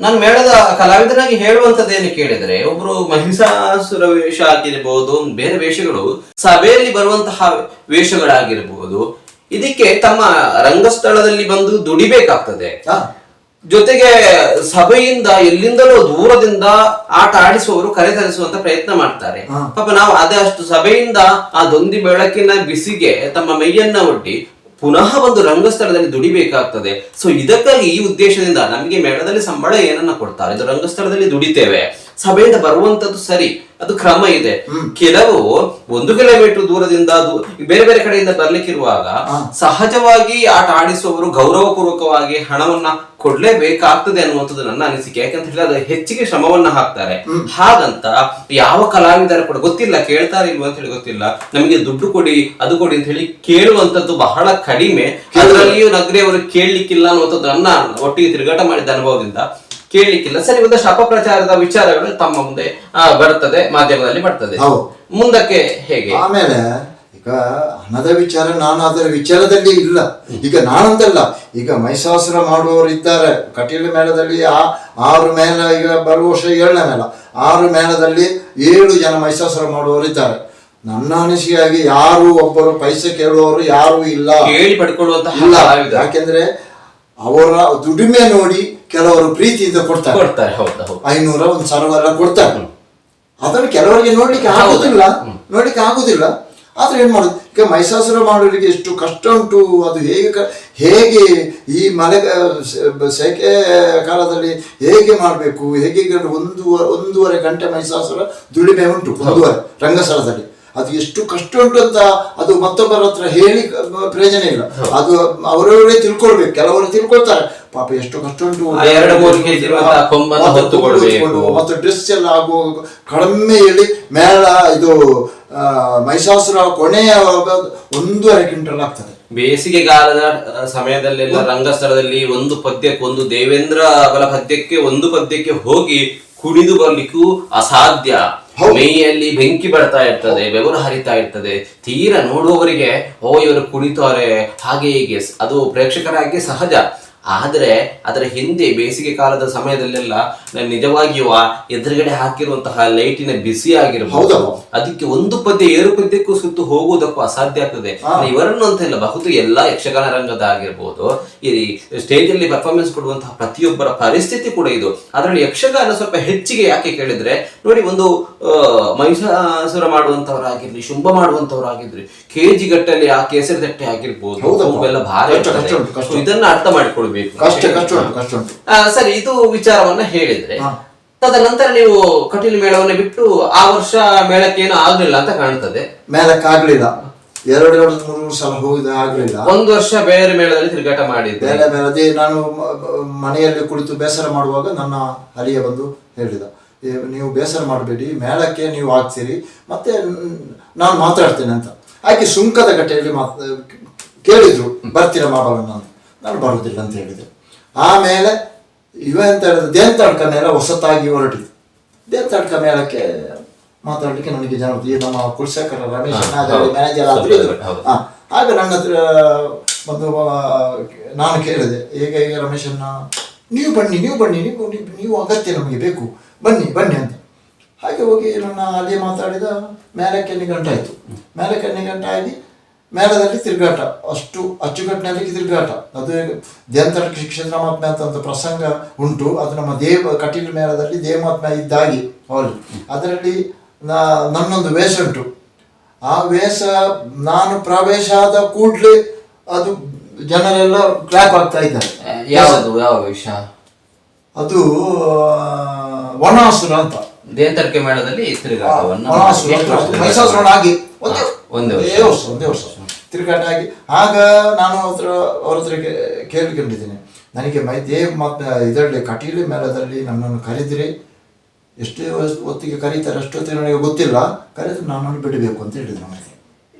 ನಾನು ಮೇಳದ ಕಲಾವಿದನಾಗಿ ಹೇಳುವಂತದ್ದೇನು ಕೇಳಿದ್ರೆ ಒಬ್ರು ಮಹಿಷಾಸುರ ವೇಷ ಆಗಿರಬಹುದು ಬೇರೆ ವೇಷಗಳು ಸಭೆಯಲ್ಲಿ ಬರುವಂತಹ ವೇಷಗಳಾಗಿರಬಹುದು ಇದಕ್ಕೆ ತಮ್ಮ ರಂಗಸ್ಥಳದಲ್ಲಿ ಬಂದು ದುಡಿಬೇಕಾಗ್ತದೆ. ಜೊತೆಗೆ ಸಭೆಯಿಂದ ಎಲ್ಲಿಂದಲೋ ದೂರದಿಂದ ಆಟ ಆಡಿಸುವವರು ಕರೆತರಿಸುವಂತ ಪ್ರಯತ್ನ ಮಾಡ್ತಾರೆ. ಪಾಪ ನಾವು ಅದಷ್ಟು ಸಭೆಯಿಂದ ಆ ದೊಂದಿ ಬೆಳಕಿನ ಬಿಸಿಗೆ ತಮ್ಮ ಮೈಯನ್ನ ಒಡ್ಡಿ ಪುನಃ ಒಂದು ರಂಗಸ್ಥಳದಲ್ಲಿ ದುಡಿಬೇಕಾಗ್ತದೆ. ಸೊ ಇದಕ್ಕಾಗಿ ಈ ಉದ್ದೇಶದಿಂದ ನಮಗೆ ಮೇಳದಲ್ಲಿ ಸಂಬಳ ಏನನ್ನ ಕೊಡ್ತಾರೆ? ಇದು ರಂಗಸ್ಥಳದಲ್ಲಿ ದುಡಿತೇವೆ. ಸಭೆಯಿಂದ ಬರುವಂತದ್ದು ಸರಿ ಅದು ಕ್ರಮ ಇದೆ. ಕೆಲವು ಒಂದು ಕಿಲೋಮೀಟರ್ ದೂರದಿಂದ ಬೇರೆ ಬೇರೆ ಕಡೆಯಿಂದ ಬರ್ಲಿಕ್ಕಿರುವಾಗ ಸಹಜವಾಗಿ ಆಟ ಆಡಿಸುವವರು ಗೌರವಪೂರ್ವಕವಾಗಿ ಹಣವನ್ನ ಕೊಡ್ಲೇಬೇಕಾಗ್ತದೆ ಅನ್ನುವಂಥದ್ದು ನನ್ನ ಅನಿಸಿಕೆ. ಯಾಕಂತ ಹೇಳಿದ್ರೆ ಅದು ಹೆಚ್ಚಿಗೆ ಶ್ರಮವನ್ನ ಹಾಕ್ತಾರೆ. ಹಾಗಂತ ಯಾವ ಕಲಾವಿದರ ಕೂಡ ಗೊತ್ತಿಲ್ಲ ಕೇಳ್ತಾರೆ ಇಲ್ವಾ ಅಂತ ಹೇಳಿ ಗೊತ್ತಿಲ್ಲ. ನಮಗೆ ದುಡ್ಡು ಕೊಡಿ ಅದು ಕೊಡಿ ಅಂತ ಹೇಳಿ ಕೇಳುವಂತದ್ದು ಬಹಳ ಕಡಿಮೆ. ಅದರಲ್ಲಿಯೂ ನಗರಿ ಅವರು ಕೇಳಲಿಕ್ಕಿಲ್ಲ ಅನ್ನುವಂಥದ್ದು ನನ್ನ ಒಟ್ಟಿಗೆ ತಿರುಗಾಟ ಮಾಡಿದ ಅನುಭವದಿಂದ ಕೇಳಲಿಕ್ಕಿಲ್ಲ. ಸರಿ ಒಂದಷ್ಟು ಅಪಪ್ರಚಾರದ ವಿಚಾರಗಳು ತಮ್ಮ ಮುಂದೆ ಬರುತ್ತದೆ ಬರ್ತದೆ ಮಾಧ್ಯಮದಲ್ಲಿ ಬರ್ತದೆ. ಮುಂದಕ್ಕೆ ಹೇಗೆ? ಆಮೇಲೆ ಈಗ ಹಣದ ವಿಚಾರ ನಾನು ಅದರ ವಿಚಾರದಲ್ಲಿ ಇಲ್ಲ. ಈಗ ನಾನಂತಲ್ಲ. ಈಗ ಮೈಸಾಸುರ ಮಾಡುವವರು ಇದ್ದಾರೆ. ಕಟೀಲ ಮೇಳದಲ್ಲಿ ಆ ಆರು ಮೇಲ ಈಗ ಬರುವ ವರ್ಷ ಏಳನೇ ಮೇಳ. ಆರು ಮೇಳದಲ್ಲಿ ಏಳು ಜನ ಮೈಸಾಸುರ ಮಾಡುವವರು ಇದ್ದಾರೆ. ನನ್ನ ಅನಿಸಿಕೆಯಾಗಿ ಯಾರು ಒಬ್ಬರು ಪೈಸೆ ಕೇಳುವವರು ಯಾರು ಇಲ್ಲ. ಕೇಳಿ ಪಡ್ಕೊಳ್ಳುವಂತ ಇಲ್ಲ. ಯಾಕೆಂದ್ರೆ ಅವರ ದುಡಿಮೆ ನೋಡಿ ಕೆಲವರು ಪ್ರೀತಿಯಿಂದ ಕೊಡ್ತಾರೆ. ಕೊಡ್ತಾರೆ ಹೌದು ಹೌದು. ಐನೂರ ಒಂದು ಸಾವಿರ ಎಲ್ಲ ಕೊಡ್ತಾರೆ ಅದನ್ನು ಕೆಲವರಿಗೆ ನೋಡ್ಲಿಕ್ಕೆ ಆಗುದಿಲ್ಲ ನೋಡ್ಲಿಕ್ಕೆ ಆಗುದಿಲ್ಲ. ಆದ್ರೆ ಏನ್ ಮಾಡುದು? ಈಗ ಮೈಸಾಸುರ ಮಾಡೋರಿಗೆ ಎಷ್ಟು ಕಷ್ಟ ಉಂಟು ಅದು ಹೇಗೆ ಹೇಗೆ ಈ ಮಳೆ ಸೆಕೆ ಕಾಲದಲ್ಲಿ ಹೇಗೆ ಮಾಡಬೇಕು? ಹೇಗೆ ಒಂದು ಒಂದೂವರೆ ಗಂಟೆ ಮೈಸಾಸುರ ದುಡಿಮೆ ಉಂಟು ಒಂದೂವರೆ ರಂಗಸ್ಥಳದಲ್ಲಿ. ಅದು ಎಷ್ಟು ಕಷ್ಟ ಉಂಟು ಅಂತ ಅದು ಮತ್ತೊಬ್ಬರ ಹತ್ರ ಹೇಳಿ ಪ್ರಯೋಜನ ಇಲ್ಲ. ಅದು ಅವರವರೇ ತಿಳ್ಕೊಳ್ಬೇಕು ಕೆಲವರು ತಿಳ್ಕೊಳ್ತಾರೆ. ಪಾಪ ಎಷ್ಟು ಕಷ್ಟ ಉಂಟು ಮತ್ತು ಡ್ರೆಸ್ ಎಲ್ಲ ಆಗುವ ಕಡಿಮೆ ಹೇಳಿ ಮೇಳ ಇದು ಮೈಸಾಸುರ ಕೊನೆಯ ಒಂದೂವರೆ ಕ್ವಿಂಟಲ್ ಆಗ್ತದೆ. ಬೇಸಿಗೆಗಾಲದ ಕಾಲದ ಸಮಯದಲ್ಲೆಲ್ಲ ರಂಗಸ್ಥಳದಲ್ಲಿ ಒಂದು ಪದ್ಯಕ್ಕೆ ಒಂದು ದೇವೇಂದ್ರ ಅವರ ಪದ್ಯಕ್ಕೆ ಒಂದು ಪದ್ಯಕ್ಕೆ ಹೋಗಿ ಕುಡಿದು ಬರ್ಲಿಕ್ಕೂ ಅಸಾಧ್ಯ. ಮೈಯಲ್ಲಿ ಬೆಂಕಿ ಬರ್ತಾ ಇರ್ತದೆ ಬೆವರು ಹರಿತಾ ಇರ್ತದೆ ತೀರ ನೋಡುವವರಿಗೆ ಓ ಇವರು ಕುಣಿತಾರೆ ಹಾಗೆ ಹೀಗೆ ಅದು ಪ್ರೇಕ್ಷಕರಾಗಿ ಸಹಜ. ಆದ್ರೆ ಅದರ ಹಿಂದೆ ಬೇಸಿಗೆ ಕಾಲದ ಸಮಯದಲ್ಲೆಲ್ಲ ನಾನು ನಿಜವಾಗಿಯೂ ಆ ಎದುರುಗಡೆ ಹಾಕಿರುವಂತಹ ಲೈಟಿನ ಬಿಸಿ ಆಗಿರಬಹುದು? ಅದಕ್ಕೆ ಒಂದು ಪದ್ಯ ಏರು ಪದ್ಯಕ್ಕೂ ಸುತ್ತು ಹೋಗುವುದಕ್ಕೂ ಅಸಾಧ್ಯ ಆಗ್ತದೆ. ಇವರನ್ನು ಅಂತ ಇಲ್ಲ ಬಹುದು ಎಲ್ಲಾ ಯಕ್ಷಗಾನ ರಂಗದ ಆಗಿರ್ಬೋದು. ಈ ಸ್ಟೇಜ್ ಅಲ್ಲಿ ಪರ್ಫಾರ್ಮೆನ್ಸ್ ಕೊಡುವಂತಹ ಪ್ರತಿಯೊಬ್ಬರ ಪರಿಸ್ಥಿತಿ ಕೂಡ ಇದು. ಅದರಲ್ಲಿ ಯಕ್ಷಗಾನ ಸ್ವಲ್ಪ ಹೆಚ್ಚಿಗೆ ಯಾಕೆ ಕೇಳಿದ್ರೆ ನೋಡಿ ಒಂದು ಮಹಿಷಾಸುರ ಮಾಡುವಂತವರಾಗಿರ್ಲಿ ಶುಂಭ ಮಾಡುವಂತವರಾಗಿರ್ಲಿ ಕೆಜಿ ಗಟ್ಟಲ್ಲಿ ಆ ಕೇಸರಿ ತಟ್ಟೆ ಆಗಿರ್ಬೋದು ಭಾರಿ. ಇದನ್ನ ಅರ್ಥ ಮಾಡಿಕೊಳ್ಬೇಕು ಕಷ್ಟ ಕಷ್ಟ ಉಂಟು ಕಷ್ಟ ಉಂಟು. ಆ, ಸರಿ ಇದು ವಿಚಾರವನ್ನ ಹೇಳಿದ್ರೆ ಹಾ. ತದನಂತರ ನೀವು ಕಟೀಲು ಮೇಳವನ್ನ ಬಿಟ್ಟು ಆ ವರ್ಷ ಮೇಳಕ್ಕೆ ಏನು ಆಗ್ಲಿಲ್ಲ ಅಂತ ಕಾಣ್ತದೆ. ಮೇಳಕ್ಕೆ ಆಗ್ಲಿಲ್ಲ. ಎರಡು ಎರಡು ಮೂರು ಮೂರು ಸಲ ಹೋಗಿದ ಆಗ್ಲಿಲ್ಲ. ಒಂದು ವರ್ಷ ಬೇರೆ ಮೇಳದಲ್ಲಿ ತಿರುಗಾಟ ಮಾಡಿದ್ದೆ ಬೇರೆ ಮೇಳದೇ ಅದೇ ನಾನು ಮ- ಮ- ಮನೆಯಲ್ಲಿ ಕುಳಿತು ಬೇಸರ ಮಾಡುವಾಗ ನನ್ನ ಅಳಿಯ ಬಂದು ಹೇಳಿದ "ಏ, ನೀವು ಬೇಸರ ಮಾಡಬೇಡಿ ಮೇಳಕ್ಕೆ ನೀವು ಆಗ್ತೀರಿ ಮತ್ತೆ ನ್- ನಾನು ಮಾತಾಡ್ತೇನೆ ಅಂತ. ಆಕೆ ಸುಂಕದ ಕಟ್ಟೆಯಲ್ಲಿ ಮಾತ್ ಕೇಳಿದ್ರು ಬರ್ತೀರ ಮಾಬಲನ್ನ ಅಂತ. ನಾನು ಬರುವುದಿಲ್ಲ ಅಂತ ಹೇಳಿದೆ ಆಮೇಲೆ ಇವ ಹೇಳಿದ್ರು ದೇನ್ ತಡ್ಕ ಮೇಲೆ ಹೊಸತಾಗಿ ಹೊರಟಿತು ದೇಂತಡ್ಕ ಮೇಳಕ್ಕೆ ಮಾತಾಡಲಿಕ್ಕೆ ನನಗೆ ಜನ ಈ ನಮ್ಮ ಕುಲಶೇಖರ ರಮೇಶ್ ಮ್ಯಾನೇಜರ್ ಆದರೆ ಹಾಂ ಆಗ ನನ್ನ ಹತ್ರ ಒಂದು ನಾನು ಕೇಳಿದೆ ಹೇಗೆ ಹೇಗೆ ರಮೇಶನ್ನ ನೀವು ಬನ್ನಿ ನೀವು ಬನ್ನಿ ನೀವು ನೀವು- ಅಗತ್ಯ ನಮಗೆ ಬೇಕು. ಬನ್ನಿ ಬನ್ನಿ ಅಂತ. ಹಾಗೆ ಹೋಗಿ ನನ್ನ ಅಲ್ಲಿ ಮಾತಾಡಿದ ಮೇಲಕ್ಕೆ ನಿಗಂಟಾಯಿತು ಮೇಲಕ್ಕೆ ನಿಗಂಟಾಗಿ ಮೇಳದಲ್ಲಿ ತಿರುಗಾಟ. ಅಷ್ಟು ಅಚ್ಚುಕಟ್ಟಿನಲ್ಲಿ ತಿರುಗಾಟ. ಅದು ದೇಂತರ ಕ್ಷೇತ್ರ ಮಹಾತ್ಮೆ ಅಂತ ಪ್ರಸಂಗ ಉಂಟು. ಅದು ನಮ್ಮ ದೇವ ಕಟೀಲು ಮೇಳದಲ್ಲಿ ದೇವಮಾತ್ಮೆ ಇದ್ದಾಗಿ ಹಾಲ್ ಅದರಲ್ಲಿ ನನ್ನೊಂದು ವೇಷ ಉಂಟು. ಆ ವೇಷ ನಾನು ಪ್ರವೇಶ ಆದ ಕೂಡಲೇ ಅದು ಜನರೆಲ್ಲ ಕ್ಲಾಪ್ ಆಗ್ತಾ ಇದ್ದಾರೆ. ಯಾವುದು ಯಾವ ವೇಷ? ಅದು ವಣಾಸುರ ವನಾಸುರ ಅಂತ. ದೇಂತರ್ಕೆ ಮೇಳದಲ್ಲಿ ತಿರುಗಾಟವನ್ನ. ಒಂದೇ ವರ್ಷ ಒಂದೇ ವರ್ಷ. ತಿರುಗಾಟ ಆಗಿ ಆಗ ನಾನು ಹತ್ರ ಅವ್ರ ಹತ್ರ ಕೇಳಿಕೊಂಡಿದ್ದೀನಿ ನನಗೆ ಮೈ ದೇ ಮತ್ತು ಇದರಲ್ಲಿ ಕಟೀಲು ಮೇಳದಲ್ಲಿ ನನ್ನನ್ನು ಕರೆದಿರಿ. ಎಷ್ಟೇ ಹೊತ್ತಿಗೆ ಕರೀತಾರೆ ಅಷ್ಟೊತ್ತಿಗೆ ನನಗೆ ಗೊತ್ತಿಲ್ಲ. ಕರೆದು ನಾನು ಬಿಡಬೇಕು ಅಂತ ಹೇಳಿದ್ರು ನನಗೆ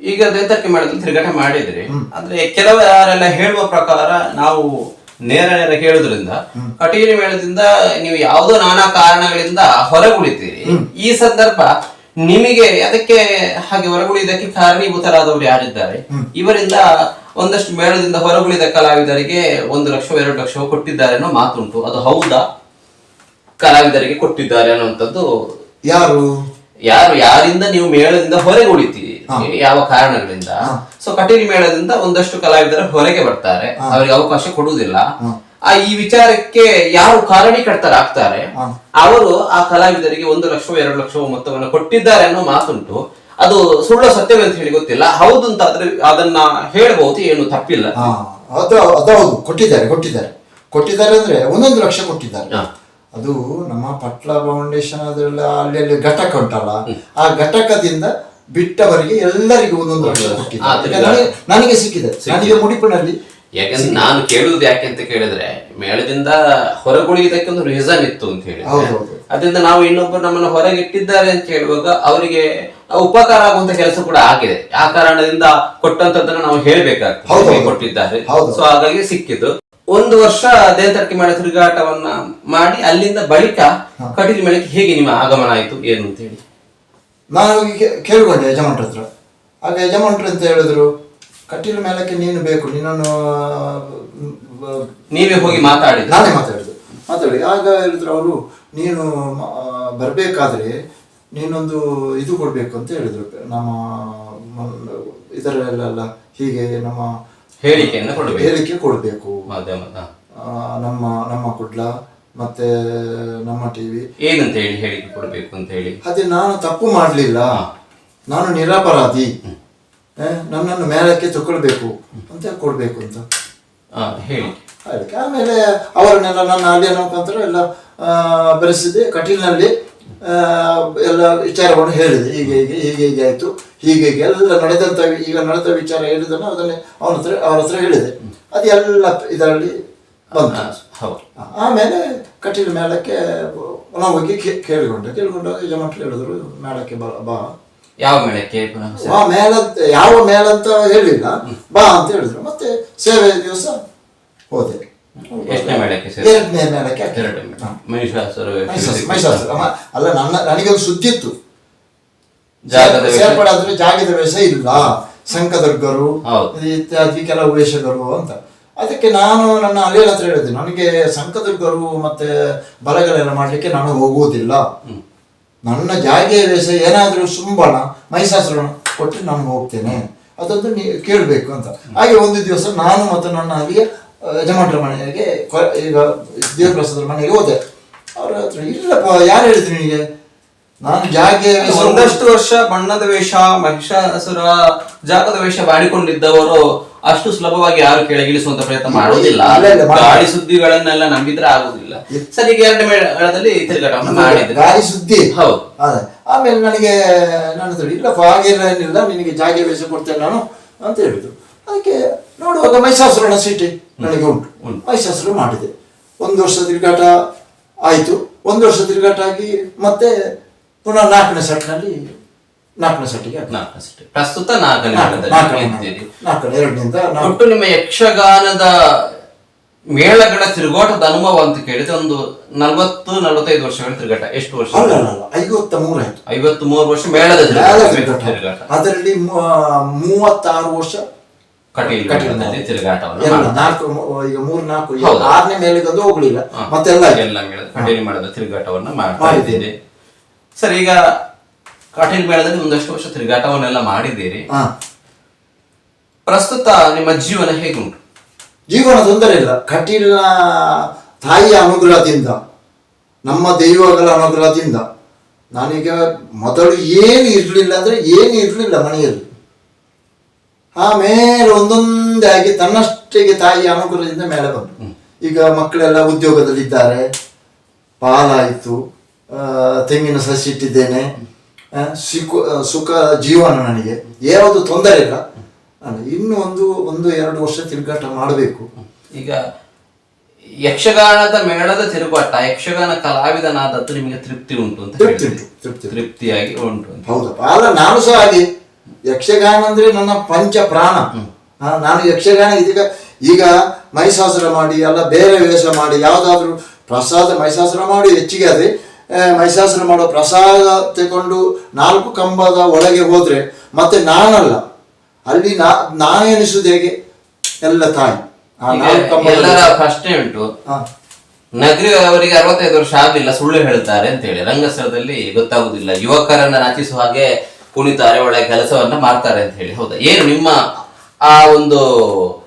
ಈಗ ದೇಂತರ್ಕೆ ಮೇಳದಲ್ಲಿ ತಿರುಗಾಟ ಮಾಡಿದ್ರಿ. ಅಂದ್ರೆ ಯಾರೆಲ್ಲ ಹೇಳುವ ಪ್ರಕಾರ ನಾವು ನೇರ ನೇರ ಹೇಳುದ್ರಿಂದ ಕಟೀಲು ಮೇಳದಿಂದ ನೀವು ಯಾವುದೋ ನಾನಾ ಕಾರಣಗಳಿಂದ ಹೊರಗುಳಿತೀರಿ. ಈ ಸಂದರ್ಭ ನಿಮಗೆ ಅದಕ್ಕೆ ಹಾಗೆ ಹೊರಗುಳಿದಕ್ಕೆ ಕಾರಣೀಭೂತರಾದವರು ಯಾರಿದ್ದಾರೆ? ಇವರಿಂದ ಒಂದಷ್ಟು ಮೇಳದಿಂದ ಹೊರಗುಳಿದ ಕಲಾವಿದರಿಗೆ ಒಂದು ಲಕ್ಷ ಎರಡು ಲಕ್ಷ ಕೊಟ್ಟಿದ್ದಾರೆ ಅನ್ನೋ ಮಾತುಂಟು. ಅದು ಹೌದಾ? ಕಲಾವಿದರಿಗೆ ಕೊಟ್ಟಿದ್ದಾರೆ ಅನ್ನುವಂಥದ್ದು ಯಾರು? ಯಾರು ಯಾರಿಂದ ನೀವು ಮೇಳದಿಂದ ಹೊರಗೆ ಉಳಿತೀರಿ ಯಾವ ಕಾರಣಗಳಿಂದ? ಸೊ ಕಠಿಣ ಮೇಳದಿಂದ ಒಂದಷ್ಟು ಕಲಾವಿದರ ಹೊರಗೆ ಬರ್ತಾರೆ. ಅವರಿಗೆ ಅವಕಾಶ ಕೊಡುವುದಿಲ್ಲ. ಆ ಈ ವಿಚಾರಕ್ಕೆ ಯಾರು ಕಾರಣೀಕರ್ತರಾಗ್ತಾರೆ ಅವರು ಆ ಕಲಾವಿದರಿಗೆ ಒಂದು ಲಕ್ಷವೋ ಎರಡು ಲಕ್ಷವೋ ಮೊತ್ತವನ್ನು ಕೊಟ್ಟಿದ್ದಾರೆ ಅನ್ನೋ ಮಾತುಂಟು. ಅದು ಸುಳ್ಳು ಸತ್ಯವೇ ಅಂತ ಹೇಳಿ ಗೊತ್ತಿಲ್ಲ. ಹೌದು ಅಂತ ಆದ್ರೆ ಅದನ್ನ ಹೇಳಬಹುದು ಏನು ತಪ್ಪಿಲ್ಲ. ಅದು ಅದೌದು ಕೊಟ್ಟಿದ್ದಾರೆ ಕೊಟ್ಟಿದ್ದಾರೆ. ಕೊಟ್ಟಿದ್ದಾರೆ ಅಂದ್ರೆ ಒಂದೊಂದು ಲಕ್ಷ ಕೊಟ್ಟಿದ್ದಾರೆ. ಅದು ನಮ್ಮ ಪಟ್ಲ ಫೌಂಡೇಶನ್ ಅದೆಲ್ಲ ಅಲ್ಲಿ ಘಟಕ ಉಂಟಲ್ಲ ಆ ಘಟಕದಿಂದ ಬಿಟ್ಟವರಿಗೆ ಎಲ್ಲರಿಗೂ ಒಂದೊಂದು ಲಕ್ಷ ಕೊಟ್ಟಿದ್ದಾರೆ. ನನಗೆ ನನಗೆ ಸಿಕ್ಕಿದೆ. ನನಗೆ ಮುಡಿಪಿನಲ್ಲಿ ಯಾಕಂದ್ರೆ ನಾನು ಕೇಳುವುದು ಯಾಕೆ ಅಂತ ಕೇಳಿದ್ರೆ ಮೇಳದಿಂದ ಹೊರಗುಳಿಯುವುದಕ್ಕೆ ಒಂದು ರೀಸನ್ ಇತ್ತು ಅಂತ ಹೇಳಿ. ಅದರಿಂದ ನಾವು ಇನ್ನೊಬ್ಬರು ನಮ್ಮನ್ನು ಹೊರಗಿಟ್ಟಿದ್ದಾರೆ ಅಂತ ಹೇಳುವಾಗ ಅವರಿಗೆ ಉಪಕಾರ ಆಗುವಂತ ಕೆಲಸ ಕೂಡ ಆಗಿದೆ. ಆ ಕಾರಣದಿಂದ ಕೊಟ್ಟಂತದನ್ನ ನಾವು ಹೇಳ್ಬೇಕಾಗ್ತದೆ. ಕೊಟ್ಟಿದ್ದಾರೆ. ಸೊ ಹಾಗಾಗಿ ಸಿಕ್ಕಿದ್ದು. ಒಂದು ವರ್ಷ ದೇವತಕ್ಕೆ ಮೇಳ ತಿರುಗಾಟವನ್ನ ಮಾಡಿ ಅಲ್ಲಿಂದ ಬಳಿಕ ಕಟೀಲು ಮೇಳಕ್ಕೆ ಹೇಗೆ ನಿಮ್ಮ ಆಗಮನ ಆಯ್ತು? ಏನು ಅಂತ ಹೇಳಿ. ನಾನು ಕೇಳ್ಕೊಂಡೆ ಯಜಮಾನ್ರ ಹತ್ರ. ಆಗ ಯಜಮಾನ್ರು ಅಂತ ಹೇಳಿದ್ರು? ಕಟೀಲು ಮೇಲಕ್ಕೆ ನೀನು ಬೇಕು ನಿನ್ನನ್ನು ನೀವೇ ಹೋಗಿ ಮಾತಾಡಿ. ನಾನೇ ಮಾತಾಡಿದ್ದು ಮಾತಾಡಿ. ಆಗ ಹೇಳಿದ್ರು ಅವರು ನೀನು ಬರಬೇಕಾದ್ರೆ ನೀನೊಂದು ಇದು ಕೊಡಬೇಕು ಅಂತ ಹೇಳಿದ್ರು. ನಮ್ಮ ಇದರಲ್ಲೆಲ್ಲ ಹೀಗೆ ನಮ್ಮ ಹೇಳಿಕೆಯನ್ನು ಕೊಡಬೇಕು. ಹೇಳಿಕೆ ಕೊಡಬೇಕು. ಮಾಧ್ಯಮದ ನಮ್ಮ ನಮ್ಮ ಕುಡ್ಲ ಮತ್ತೆ ನಮ್ಮ ಟಿವಿ ಏನಂತ ಹೇಳಿ ಹೇಳಿಕೆ ಕೊಡಬೇಕು ಅಂತ ಹೇಳಿ? ಅದೇ ನಾನು ತಪ್ಪು ಮಾಡಲಿಲ್ಲ. ನಾನು ನಿರಪರಾಧಿ. ನನ್ನನ್ನು ಮೇಲಕ್ಕೆ ತಗೊಳ್ಬೇಕು ಅಂತ ಕೊಡಬೇಕು ಅಂತ. ಹೇಳಿ. ಅದಕ್ಕೆ ಆಮೇಲೆ ಅವರನ್ನೆಲ್ಲ ನನ್ನ ಅಲ್ಲಿಯ ಮುಖಾಂತರ ಎಲ್ಲ ಬೆರೆಸಿದೆ. ಕಟೀಲ್ನಲ್ಲಿ ಎಲ್ಲ ವಿಚಾರವನ್ನು ಹೇಳಿದೆ. ಹೀಗೆ ಹೀಗೆ ಹೀಗೆ ಹೀಗೆ ಆಯಿತು. ಹೀಗೆ ಹೀಗೆ. ಎಲ್ಲ ನಡೆದಂಥ ಈಗ ನಡೆದ ವಿಚಾರ ಹೇಳಿದನು ಅದನ್ನೇ ಅವನ ಹತ್ರ ಅವ್ರ ಹತ್ರ ಹೇಳಿದೆ. ಅದು ಎಲ್ಲ ಇದರಲ್ಲಿ ಬಂತು. ಆಮೇಲೆ ಕಟೀಲು ಮೇಳಕ್ಕೆ ನಾವು ಹೋಗಿ ಕೇಳಿಕೊಂಡೆ. ಕೇಳಿಕೊಂಡಾಗ ಯಜಮಾನ್ರು ಹೇಳಿದ್ರು ಮೇಳಕ್ಕೆ ಬಾ ಬಾ. ಯಾವ ಮೇಳಕ್ಕೆ ಆ ಮೇಳ ಯಾವ ಮೇಳ ಅಂತ ಹೇಳಿಲ್ಲ. ಬಾ ಅಂತ ಹೇಳಿದ್ರು. ಮತ್ತೆ ಸೇವೆ ದಿವಸ ಹೋದೆ. ಎಷ್ಟನೇ ಮೇಳಕ್ಕೆ ಎರಡನೇ ಮೇಳಕ್ಕೆ ಮಹಿಷಾಸುರ ಅಮ್ಮ, ಅಲ್ಲ ನನ್ನ ನನಗೊಂದು. ಸೇರ್ಪಡಾದ್ರೆ ಜಾಗದ ವೇಷ ಇಲ್ಲ. ಸಂಕದರ್ಗರು ಹೌದು. ಇತ್ಯಾದಿ ಕೆಲವು ವೇಷಗಳು ಅಂತ. ಅದಕ್ಕೆ ನಾನು ನನ್ನ ಅಲ್ಲಿಯ ಹತ್ರ ಹೇಳಿದೆ ನನಗೆ ಸಂಕದುರ್ಗರು ಮತ್ತೆ ಬಲಗಳೆಲ್ಲ ಮಾಡ್ಲಿಕ್ಕೆ ನಾನು ಹೋಗುವುದಿಲ್ಲ. ನನ್ನ ಜಾಗೆಯ ವೇಷ ಏನಾದರೂ ಸುಂಬಣ ಮೈಸಾಸರನ್ನು ಕೊಟ್ಟರೆ ನಾನು ಹೋಗ್ತೇನೆ. ಅದೊಂದು ನೀ ಕೇಳಬೇಕು ಅಂತ. ಹಾಗೆ ಒಂದು ದಿವಸ ನಾನು ಮತ್ತು ನನ್ನ ಅಲ್ಲಿಗೆ ಯಜಮಾನರ ಮನೆಗೆ ಈಗ ದೇವಪ್ರಸಾದರ ಮನೆಗೆ ಹೋದೆ. ಅವ್ರ ಹತ್ರ ಇಲ್ಲಪ್ಪ ಯಾರು ಹೇಳಿದ್ರು ನಿನಗೆ? ನಾನು ಜಾಗೆಯ ಒಂದಷ್ಟು ವರ್ಷ ಬಣ್ಣದ ವೇಷ ಮಹಿಷಾಸುರ ಜಾಗದ ವೇಷ ಮಾಡಿಕೊಂಡಿದ್ದವರು ಅಷ್ಟು ಸುಲಭವಾಗಿ ಯಾರು ಕೆಳಗಿಳಿಸುವಂತ ಪ್ರಯತ್ನ ಮಾಡುವುದಿಲ್ಲ. ಗಾಳಿ ಸುದ್ದಿಗಳನ್ನೆಲ್ಲ ನಂಬಿದ್ರೆ ಆಗುದಿಲ್ಲ ಸರಿ ಈಗ ಎರಡನೇ ಮೇಳದಲ್ಲಿ ತಿರುಗಾಟವನ್ನು ಮಾಡಿದ್ರೆ. ಗಾಳಿ ಸುದ್ದಿ. ಹೌದು. ಆಮೇಲೆ ನನಗೆ ನನ್ನ ಇಲ್ಲ ಏನಿಲ್ಲ ನಿನಗೆ ಜಾಗೆ ಬೇಸ ಕೊಡ್ತೇನೆ ನಾನು ಅಂತ ಹೇಳಿದ್ರು. ಅದಕ್ಕೆ ನೋಡುವಾಗ ಮಹಿಷಾಸುರನ ಸೀಟಿ ನನಗೆ ಉಂಟು. ಮಹಿಷಾಸುರ ಮಾಡಿದೆ. ಒಂದು ವರ್ಷ ತಿರುಗಾಟ ಆಯಿತು. ಒಂದು ವರ್ಷ ತಿರುಗಾಟ ಆಗಿ ಮತ್ತೆ ಪುನಃ ನಾಲ್ಕನೇ ಸೆಟ್ನಲ್ಲಿ ನಾಲ್ಕನೇ ಸೆಟ್ಟಿಗೆ ನಾಲ್ಕನೇ ನಾಲ್ಕು ಪ್ರಸ್ತುತ ನಾಲ್ಕನೇ ನಾಲ್ಕನೇ ಇದ್ದೀರಿ. ನಾಲ್ಕನೇ ಎರಡನಿಂದ ಒಟ್ಟು ನಿಮ್ಮ ಯಕ್ಷಗಾನದ ಮೇಳಗಳ ತಿರುಗಾಟದ ಅನುಭವ ಅಂತ ಕೇಳಿದ್ರೆ ಒಂದು ನಲವತ್ತು ನಲವತ್ತೈದು ವರ್ಷಗಳ ತಿರುಗಾಟ. ಎಷ್ಟು ವರ್ಷ? ಐವತ್ತ ಮೂರಾಯ್ತು ಐವತ್ತು ಮೂರು ವರ್ಷ ಮೇಳದ ತಿರುಗಾಟ. ಅದರಲ್ಲಿ ಮೂವತ್ತಾರು ವರ್ಷ ಕಟೀಲ್ ಕಟೀಲು ಮೇಳದಲ್ಲಿ ತಿರುಗಾಟವನ್ನು ನಾಲ್ಕು ಈಗ ಮೂರು ನಾಲ್ಕು. ಆರನೇ ಮೇಲೆ ಒಂದು ಹೋಗ್ಲಿಲ್ಲ. ಮತ್ತೆಲ್ಲ. ಎಲ್ಲ ಮೇಳದ ಕಟೀಲು ಮೇಳದ ತಿರುಗಾಟವನ್ನು ಮಾಡ್ತಾ. ಇದ್ದೀರಿ. ಸರ್ ಈಗ ಕಟೀಲು ಮೇಳದಲ್ಲಿ ಒಂದಷ್ಟು ವರ್ಷ ತಿರುಗಾಟವನ್ನೆಲ್ಲ ಮಾಡಿದ್ದೀರಿ. ಹಾ. ಪ್ರಸ್ತುತ ನಿಮ್ಮ ಜೀವನ ಹೇಗುಂಟು? ಜೀವನ ತೊಂದರೆ ಇಲ್ಲ. ಕಟೀಲ್ನ ತಾಯಿಯ ಅನುಗ್ರಹದಿಂದ ನಮ್ಮ ದೈವಗಳ ಅನುಗ್ರಹದಿಂದ ನಾನೀಗ ಮೊದಲು ಏನು ಇರಲಿಲ್ಲ ಅಂದ್ರೆ ಏನು ಇರಲಿಲ್ಲ ಮನೆಯಲ್ಲಿ. ಆಮೇಲೆ ಒಂದೊಂದೇ ಆಗಿ ತನ್ನಷ್ಟಿಗೆ ತಾಯಿಯ ಅನುಗ್ರಹದಿಂದ ಮೇಲೆ ಬಂತು. ಈಗ ಮಕ್ಕಳೆಲ್ಲ ಉದ್ಯೋಗದಲ್ಲಿದ್ದಾರೆ. ಪಾಲಾಯಿತು. ಆ, ತೆಂಗಿನ ಸಸಿ ಇಟ್ಟಿದ್ದೇನೆ. ಸಿಕ್ಕು ಸುಖ ಜೀವನ ನನಗೆ. ಯಾವುದು ತೊಂದರೆ ಇಲ್ಲ. ನಾನು ಇನ್ನು ಒಂದು ಒಂದು ಎರಡು ವರ್ಷ ತಿರುಗಾಟ ಮಾಡಬೇಕು. ಈಗ ಯಕ್ಷಗಾನದ ಮೇಳದ ತಿರುಗಾಟ ಯಕ್ಷಗಾನ ಕಲಾವಿದನಾದದ್ದು ನಿಮಗೆ ತೃಪ್ತಿ ಉಂಟು ಅಂತ ತೃಪ್ತಿ ತೃಪ್ತಿ ತೃಪ್ತಿಯಾಗಿ ಉಂಟು ಹೌದಪ್ಪ. ಅಲ್ಲ ನಾನು ಸಹ ಹಾಗೆ. ಯಕ್ಷಗಾನ ಅಂದ್ರೆ ನನ್ನ ಪಂಚ ಪ್ರಾಣ. ನಾನು ಯಕ್ಷಗಾನ ಇದೀಗ ಈಗ ಮೈಸಾಸುರ ಮಾಡಿ ಅಲ್ಲ ಬೇರೆ ವೇಷ ಮಾಡಿ ಯಾವುದಾದ್ರೂ ಪ್ರಸಾದ ಮೈಸಾಸುರ ಮಾಡಿ ಹೆಚ್ಚಿಗೆ ಆದ್ರೆ ಮೈಸಾಸುರ ಮಾಡೋ ಪ್ರಸಾದ ತಗೊಂಡು ನಾಲ್ಕು ಕಂಬದ ಒಳಗೆ ಹೋದ್ರೆ ಮತ್ತೆ ನಾನಲ್ಲ. ಅಲ್ಲಿ ನಾ ನಾನೆನಿಸುದು ಹೇಗೆ? ಎಲ್ಲ ತಾಯಿ. ಆ ಈಗ ನಾಲ್ಕು ಕಂಬದ ಎಲ್ಲರ ಪ್ರಶ್ನೆ ಉಂಟು. ಹಾ. ನಗರಿ ಅವರಿಗೆ ಅರವತ್ತೈದು ವರ್ಷ ಆಗಲಿಲ್ಲ ಸುಳ್ಳು ಹೇಳ್ತಾರೆ ಅಂತ ಹೇಳಿ. ರಂಗಸ್ಥಳದಲ್ಲಿ ಗೊತ್ತಾಗುದಿಲ್ಲ. ಯುವಕರನ್ನ ನಾಚಿಸುವ ಹಾಗೆ ಕುಣಿತಾರೆ ಒಳ್ಳೆ ಕೆಲಸವನ್ನ ಮಾಡ್ತಾರೆ ಅಂತ ಹೇಳಿ. ಹೌದಾ? ಏನು ನಿಮ್ಮ ಆ ಒಂದು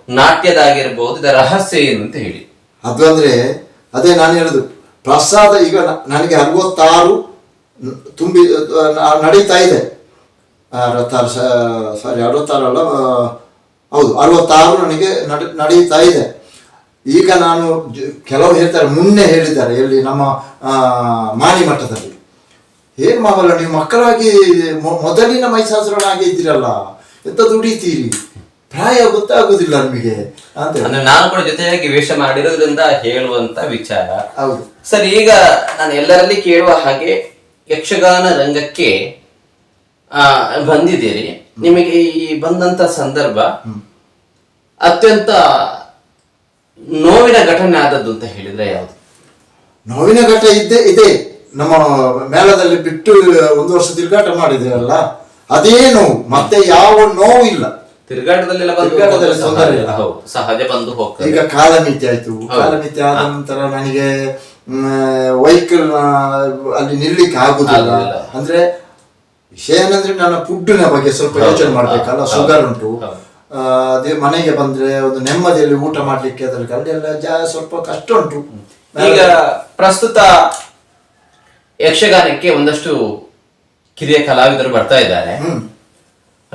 ನಾಟ್ಯದಾಗಿರ್ಬೋದು ಇದರ ರಹಸ್ಯ ಏನು ಅಂತ ಹೇಳಿ. ಅದು ಅಂದ್ರೆ ಅದೇ ನಾನು ಹೇಳುದು. ಪ್ರಸಾದ ಈಗ ನನಗೆ ಅರವತ್ತಾರು ತುಂಬಿ ನಡೀತಾ ಇದೆ. ಅರವತ್ತಾರು ಸಾರಿ ಅರವತ್ತಾರು ಅಲ್ಲ ಹೌದು, ಅರವತ್ತಾರು ನನಗೆ ನಡೆ, ನಡೀತಾ ಇದೆ. ಈಗ ನಾನು ಕೆಲವು ಹೇಳ್ತಾರೆ, ಮುನ್ನೆ ಹೇಳಿದ್ದಾರೆ ಎಲ್ಲಿ ನಮ್ಮ ಮಾನಿ ಮಠದಲ್ಲಿ. ಏನು ಮಾಮಲ್ಲ ನೀವು ಮಕ್ಕಳಾಗಿ ಮೊದಲಿನ ಮೈಸಾಸುರನಾಗಿ ಇದ್ದೀರಲ್ಲ ಎಂತ ದುಡಿತೀರಿ? ಪ್ರಾಯ ಗೊತ್ತಾಗುದಿಲ್ಲ ನಮಗೆ ಅಂತ ಹೇಳಿ. ಅಂದ್ರೆ ನಾನು ಕೂಡ ಜೊತೆಯಾಗಿ ವೇಷ ಮಾಡಿರೋದ್ರಿಂದ ಹೇಳುವಂತ ವಿಚಾರ. ಹೌದು. ಸರ್ ಈಗ ನಾನು ಎಲ್ಲರಲ್ಲಿ ಕೇಳುವ ಹಾಗೆ ಯಕ್ಷಗಾನ ರಂಗಕ್ಕೆ ಆ ಬಂದಿದ್ದೀರಿ. ನಿಮಗೆ ಈ ಬಂದಂತ ಸಂದರ್ಭ ಅತ್ಯಂತ ನೋವಿನ ಘಟನೆ ಆದದ್ದು ಅಂತ ಹೇಳಿದ್ರೆ ಯಾವುದು? ನೋವಿನ ಘಟನೆ ಇದ್ದೇ ಇದೆ. ನಮ್ಮ ಮೇಳದಲ್ಲಿ ಬಿಟ್ಟು ಒಂದು ವರ್ಷ ತಿರುಗಾಟ ಮಾಡಿದ್ರಲ್ಲ ಅದೇ ನೋವು. ಮತ್ತೆ ಯಾವ ನೋವು ಇಲ್ಲ. ತಿರುಗಾಟದಲ್ಲೆಲ್ಲ ತಿರುಗಾಟದಲ್ಲಿ ತೊಂದರೆ ಇಲ್ಲ. ಸಹಜ. ಹೌದು ಸಹಜ ಬಂದು ಹೋಗ್ತದೆ. ಈಗ ಕಾಲಮಿತಿ ಆಯ್ತು. ಕಾಲಮಿತಿ ಆದ ನಂತರ ನನಗೆ ವೆಹಿಕಲ್ ಅಲ್ಲಿ ನಿಲ್ಲಿಕ್ಕೆ ಆಗುದಿಲ್ಲ. ಆಗುದಿಲ್ಲ. ಅಂದ್ರೆ ವಿಷಯ ಏನಂದ್ರೆ ನನ್ನ ಫುಡ್ನ ಬಗ್ಗೆ ಸ್ವಲ್ಪ ಯೋಚನೆ ಮಾಡ್ಬೇಕಲ್ಲ. ಶುಗರ್ ಉಂಟು. ಹೌದು. ಆ, ಅದೇ ಮನೆಗೆ ಬಂದ್ರೆ ಒಂದು ನೆಮ್ಮದಿಯಲ್ಲಿ ಊಟ ಮಾಡ್ಲಿಕ್ಕೆ ಅದೆಲ್ಲ ಜಾಸ್ತಿ ಜಾ ಸ್ವಲ್ಪ ಕಷ್ಟ ಉಂಟು. ಈಗ ಪ್ರಸ್ತುತ ಯಕ್ಷಗಾನಕ್ಕೆ ಒಂದಷ್ಟು ಕಿರಿಯ ಕಲಾವಿದರು ಬರ್ತಾ ಇದ್ದಾರೆ. ಹ್ಮ್.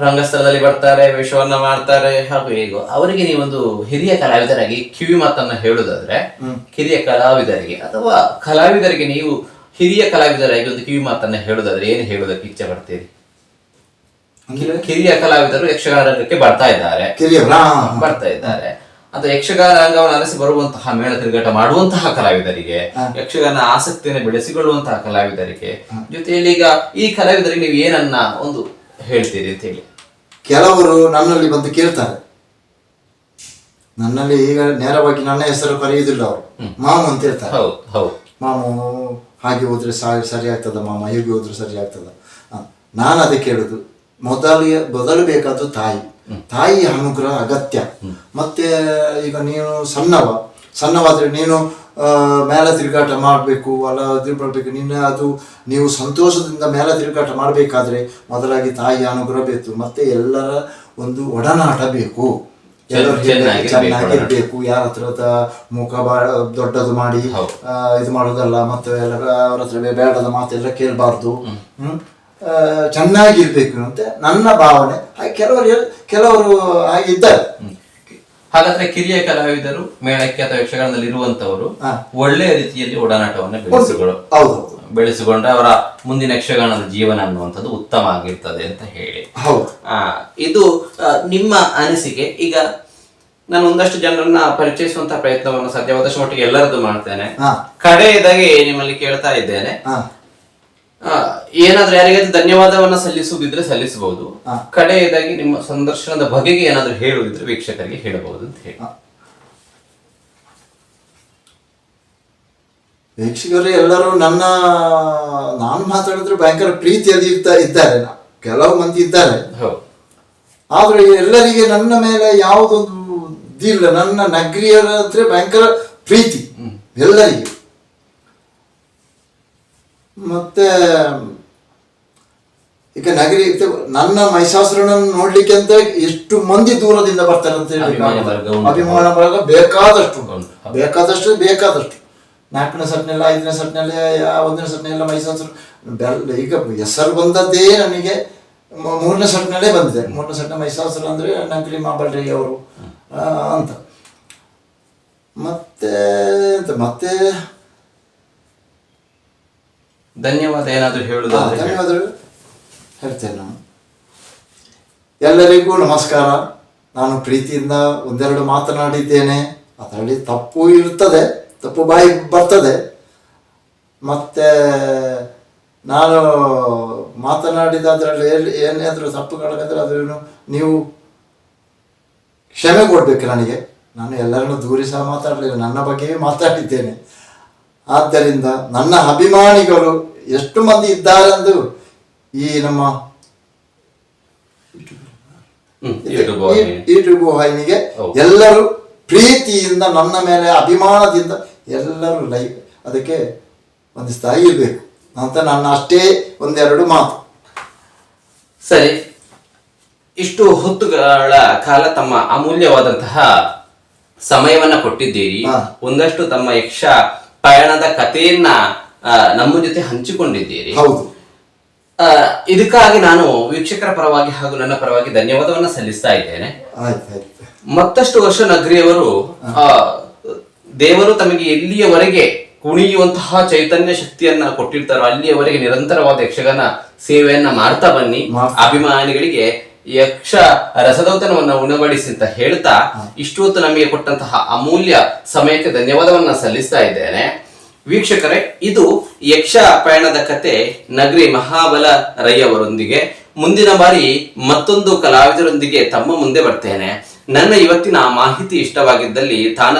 ರಂಗಸ್ಥಳದಲ್ಲಿ ಬರ್ತಾರೆ ವೇಷವನ್ನ ಮಾಡ್ತಾರೆ ಹಾಗೂ ಹೇಗೋ. ಅವರಿಗೆ ನೀವೊಂದು ಹಿರಿಯ ಕಲಾವಿದರಾಗಿ ಕಿವಿ ಮಾತನ್ನ ಹೇಳುದಾದ್ರೆ ಹಿರಿಯ ಕಲಾವಿದರಿಗೆ ಅಥವಾ ಕಲಾವಿದರಿಗೆ ನೀವು ಹಿರಿಯ ಕಲಾವಿದರಾಗಿ ಒಂದು ಕಿವಿ ಮಾತನ್ನ ಹೇಳುದಾದ್ರೆ ಏನು ಹೇಳೋದಕ್ಕೆ ಇಚ್ಛೆ ಪಡ್ತೀರಿ? ಕಿರಿಯ ಕಲಾವಿದರು ಯಕ್ಷಗಾನಕ್ಕೆ ರಂಗಕ್ಕೆ ಬರ್ತಾ ಇದ್ದಾರೆ. ಬರ್ತಾ ಇದ್ದಾರೆ. ಅಂತ ಯಕ್ಷಗಾನ ಅಂಗವನ್ನು ಅರಸಿ ಬರುವಂತಹ ಮೇಳ ತಿರುಗಾಟ ಮಾಡುವಂತಹ ಕಲಾವಿದರಿಗೆ ಯಕ್ಷಗಾನ ಆಸಕ್ತಿಯನ್ನು ಬೆಳೆಸಿಕೊಳ್ಳುವಂತಹ ಕಲಾವಿದರಿಗೆ ಜೊತೆಯಲ್ಲಿ ಈಗ ಈ ಕಲಾವಿದರಿಗೆ ನೀವು ಏನನ್ನ ಒಂದು ಹೇಳ್ತೀರಿ ಅಂತ ಹೇಳಿ. ಕೆಲವರು ನನ್ನಲ್ಲಿ ಬಂದು ಕೇಳ್ತಾರೆ. ನನ್ನಲ್ಲಿ ಈಗ ನೇರವಾಗಿ ನನ್ನ ಹೆಸರು ಕರೆಯುವುದಿಲ್ಲ ಅವರು. ಮಾಮು ಅಂತ ಹೇಳ್ತಾರೆ. ಹೌದು ಹೌದು. ಮಾಮು ಹಾಗೆ ಹೋದ್ರೆ ಸರಿ ಆಗ್ತದ ಮಾಮ ಹೇಗೆ ಹೋದ್ರೆ ಸರಿ ಆಗ್ತದ ನಾನು ಅದಕ್ಕೆ ಹೇಳುದು ಮೊದಲಿಗೆ ಮೊದಲು ಬೇಕಾದ್ದು ತಾಯಿ. ತಾಯಿಯ ಅನುಗ್ರಹ ಅಗತ್ಯ. ಮತ್ತೆ ಈಗ ನೀನು ಸಣ್ಣವ. ಸಣ್ಣವಾದ್ರೆ ನೀನು ಮೇಲ ತಿರುಗಾಟ ಮಾಡಬೇಕು ಅಲ್ಲ ಇದು ಮಾಡಬೇಕು ನಿನ್ನ ಅದು ನೀವು ಸಂತೋಷದಿಂದ ಮೇಲೆ ತಿರುಗಾಟ ಮಾಡಬೇಕಾದ್ರೆ ಮೊದಲಾಗಿ ತಾಯಿಯ ಅನುಗ್ರಹ ಬೇಕು ಮತ್ತೆ ಎಲ್ಲರ ಒಂದು ಒಡನಾಟ ಬೇಕು. ಎಲ್ಲರೂ ಚೆನ್ನಾಗಿರ್ಬೇಕು, ಯಾರ ಹತ್ರದ ಮುಖ ದೊಡ್ಡದು ಮಾಡಿ. ಇದು ಮಾಡೋದಲ್ಲ ಮತ್ತೆ ಎಲ್ಲ ಅವ್ರ ಹತ್ರ ಬೇಡದ ಮಾತೆಲ್ಲ ಕೇಳಬಾರ್ದು. ಹ್ಮ್. ಚೆನ್ನಾಗಿರ್ಬೇಕು ಅಂತ ನನ್ನ ಭಾವನೆ. ಕೆಲವರು ಕೆಲವರು ಇದ್ದಾರೆ. ಹಾಗಾದ್ರೆ ಕಿರಿಯ ಕಲಾವಿದರು ಮೇಳಕ್ಕೆ ಅಥವಾ ಯಕ್ಷಗಾನದಲ್ಲಿ ಇರುವಂತವರು. ಒಳ್ಳೆಯ ರೀತಿಯಲ್ಲಿ ಒಡನಾಟವನ್ನು ಬೆಳೆಸಿಕೊಳ್ಳು ಬೆಳೆಸಿಕೊಂಡ್ರೆ ಅವರ ಮುಂದಿನ ಯಕ್ಷಗಾನದ ಜೀವನ ಅನ್ನುವಂಥದ್ದು ಉತ್ತಮ ಆಗಿರ್ತದೆ ಅಂತ ಹೇಳಿ. ಇದು ನಿಮ್ಮ ಅನಿಸಿಕೆ. ಈಗ ನಾನು ಒಂದಷ್ಟು ಜನರನ್ನ ಪರಿಚಯಿಸುವಂತ ಪ್ರಯತ್ನವನ್ನು ಸಾಧ್ಯವಾದಷ್ಟು ಮಟ್ಟಿಗೆ ಎಲ್ಲರದ್ದು ಮಾಡ್ತೇನೆ. ಕಡೆಯದಾಗಿ ನಿಮ್ಮಲ್ಲಿ ಕೇಳ್ತಾ ಇದ್ದೇನೆ. ಏನಾದ್ರೂ ಯಾರಿಗಾದ್ರೂ ಧನ್ಯವಾದವನ್ನ ಸಲ್ಲಿಸುವುದಿದ್ರೆ ಸಲ್ಲಿಸಬಹುದು. ಕಡೆಯದಾಗಿ ನಿಮ್ಮ ಸಂದರ್ಶನದ ಬಗೆಗೆ ಏನಾದ್ರೂ ಹೇಳುವುದಿದ್ರೆ ವೀಕ್ಷಕರಿಗೆ ಹೇಳಬಹುದು ಅಂತ ಹೇಳಿ. ವೀಕ್ಷಕರು ಎಲ್ಲರೂ ನನ್ನ ನಾನು ಮಾತಾಡಿದ್ರೆ ಭಯಂಕರ ಪ್ರೀತಿಯಲ್ಲಿ ಇರ್ತಾ ಇದ್ದಾರೆ. ಕೆಲವು ಮಂದಿ ಇದ್ದಾರೆ. ಆದ್ರೆ ಎಲ್ಲರಿಗೆ ನನ್ನ ಮೇಲೆ ಯಾವುದೊಂದು ಇದಿಲ್ಲ ನನ್ನ ನಗರಿಯರ ಭಯಂಕರ ಪ್ರೀತಿ. ಎಲ್ಲರಿಗೆ. ಮತ್ತೆ ಈಗ ನಗರಿ ನನ್ನ ಮಹಿಷಾಸುರನನ್ನು ನೋಡ್ಲಿಕ್ಕೆ ಅಂತ ಎಷ್ಟು ಮಂದಿ ದೂರದಿಂದ ಬರ್ತಾರೆ ಅಂತ ಹೇಳಿ ಅಭಿಮಾನ ವರ್ಗ ವರ್ಗ ಬೇಕಾದಷ್ಟು ಬೇಕಾದಷ್ಟು ಬೇಕಾದಷ್ಟು. ನಾಲ್ಕನೇ ಸಟ್ನೆಲ್ಲ ಐದನೇ ಸಟ್ನೆಲ್ಲ ಒಂದನೇ ಸಟ್ನೆಲ್ಲ ಮೈಸಾಸ್ರು ಬೆಲ್ಲ ಈಗ ಹೆಸರು ಬಂದದ್ದೇ ನನಗೆ ಮೂರನೇ ಸಟ್ನಲ್ಲೇ ಬಂದಿದೆ. ಮೂರನೇ ಸಟ್ನ ಮೈಸಾಸ್ರ ಅಂದ್ರೆ ನಕಲಿ ಮಾಬಲ್ರಿ ಅವರು ಅಂತ. ಮತ್ತೆ ಮತ್ತೆ ಧನ್ಯವಾದ ಏನಾದರೂ ಹೇಳುವುದಾದರೆ. ಧನ್ಯವಾದಗಳು. ಹೇಳ್ತೇನೆ ನಾನು. ಎಲ್ಲರಿಗೂ ನಮಸ್ಕಾರ. ನಾನು ಪ್ರೀತಿಯಿಂದ ಒಂದೆರಡು ಮಾತನಾಡಿದ್ದೇನೆ. ಅದರಲ್ಲಿ ತಪ್ಪು ಇರ್ತದೆ ತಪ್ಪು ಬಾಯಿ ಬರ್ತದೆ. ಮತ್ತೆ ನಾನು ಮಾತನಾಡಿದ ಅದರಲ್ಲಿ ಎಲ್ಲಿ ಏನಾದರೂ ತಪ್ಪುಗಳಾದ್ರೆ ಅದನ್ನು ನೀವು ಕ್ಷಮೆ ಕೊಡಬೇಕು ನನಗೆ. ನಾನು ಎಲ್ಲರನ್ನೂ ದೂರಿ ಸಹ ಮಾತಾಡಲಿಲ್ಲ ನನ್ನ ಬಗ್ಗೆಯೇ ಮಾತಾಡಿದ್ದೇನೆ. ಆದ್ದರಿಂದ ನನ್ನ ಅಭಿಮಾನಿಗಳು ಎಷ್ಟು ಮಂದಿ ಇದ್ದಾರೆಂದು ಈ ನಮ್ಮ. ಯೂಟ್ಯೂಬ್ ಎಲ್ಲರೂ ಪ್ರೀತಿಯಿಂದ ನನ್ನ ಮೇಲೆ ಅಭಿಮಾನದಿಂದ ಎಲ್ಲರೂ ಲೈಫ್ ಅದಕ್ಕೆ ಒಂದು ಸ್ಥಾಯಿ ಇರಬೇಕು. ಅಂತ ನನ್ನ ಅಷ್ಟೇ ಒಂದೆರಡು ಮಾತು. ಸರಿ. ಇಷ್ಟು ಹೊತ್ತುಗಳ ಕಾಲ ತಮ್ಮ ಅಮೂಲ್ಯವಾದಂತಹ ಸಮಯವನ್ನ ಕೊಟ್ಟಿದ್ದೀರಿ. ಒಂದಷ್ಟು ತಮ್ಮ ಯಕ್ಷ ಪಯಣದ ಕಥೆಯನ್ನ ನಮ್ಮ ಜೊತೆ ಹಂಚಿಕೊಂಡಿದ್ದೀರಿ. ಹೌದು. ಇದಕ್ಕಾಗಿ ನಾನು ವೀಕ್ಷಕರ ಪರವಾಗಿ ಹಾಗೂ ನನ್ನ ಪರವಾಗಿ ಧನ್ಯವಾದವನ್ನ ಸಲ್ಲಿಸ್ತಾ ಇದ್ದೇನೆ. ಮತ್ತಷ್ಟು ವರ್ಷ ನಗರಿಯವರು ಆ, ದೇವರು ತಮಗೆ ಎಲ್ಲಿಯವರೆಗೆ ಕುಣಿಯುವಂತಹ ಚೈತನ್ಯ ಶಕ್ತಿಯನ್ನ ಕೊಟ್ಟಿರ್ತಾರೋ ಅಲ್ಲಿಯವರೆಗೆ ನಿರಂತರವಾದ ಯಕ್ಷಗಾನ ಸೇವೆಯನ್ನ ಮಾಡ್ತಾ ಬನ್ನಿ. ಅಭಿಮಾನಿಗಳಿಗೆ ಯಕ್ಷ ರಸದೌತನವನ್ನ ಉಣಬಡಿಸಿ ಅಂತ ಹೇಳ್ತಾ ಇಷ್ಟು ಹೊತ್ತು ನಮಗೆ ಕೊಟ್ಟಂತಹ ಅಮೂಲ್ಯ ಸಮಯಕ್ಕೆ ಧನ್ಯವಾದವನ್ನ ಸಲ್ಲಿಸ್ತಾ ಇದ್ದೇನೆ. ವೀಕ್ಷಕರೇ, ಇದು ಯಕ್ಷ ಪಯಣದ ಕತೆ ನಗರಿ ಮಹಾಬಲ ರೈಯವರೊಂದಿಗೆ ಮುಂದಿನ ಬಾರಿ ಮತ್ತೊಂದು ಕಲಾವಿದರೊಂದಿಗೆ ತಮ್ಮ ಮುಂದೆ ಬರ್ತೇನೆ. ನನ್ನ ಇವತ್ತಿನ ಮಾಹಿತಿ ಇಷ್ಟವಾಗಿದ್ದಲ್ಲಿ ತಾನ,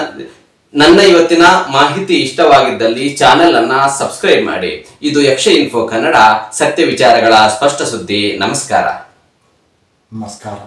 ನನ್ನ ಇವತ್ತಿನ ಮಾಹಿತಿ ಇಷ್ಟವಾಗಿದ್ದಲ್ಲಿ ಚಾನೆಲ್ ಅನ್ನ ಸಬ್ಸ್ಕ್ರೈಬ್ ಮಾಡಿ. ಇದು ಯಕ್ಷ ಇನ್ಫೋ ಕನ್ನಡ, ಸತ್ಯ ವಿಚಾರಗಳ ಸ್ಪಷ್ಟ ಸುದ್ದಿ. ನಮಸ್ಕಾರ. ನಮಸ್ಕಾರ.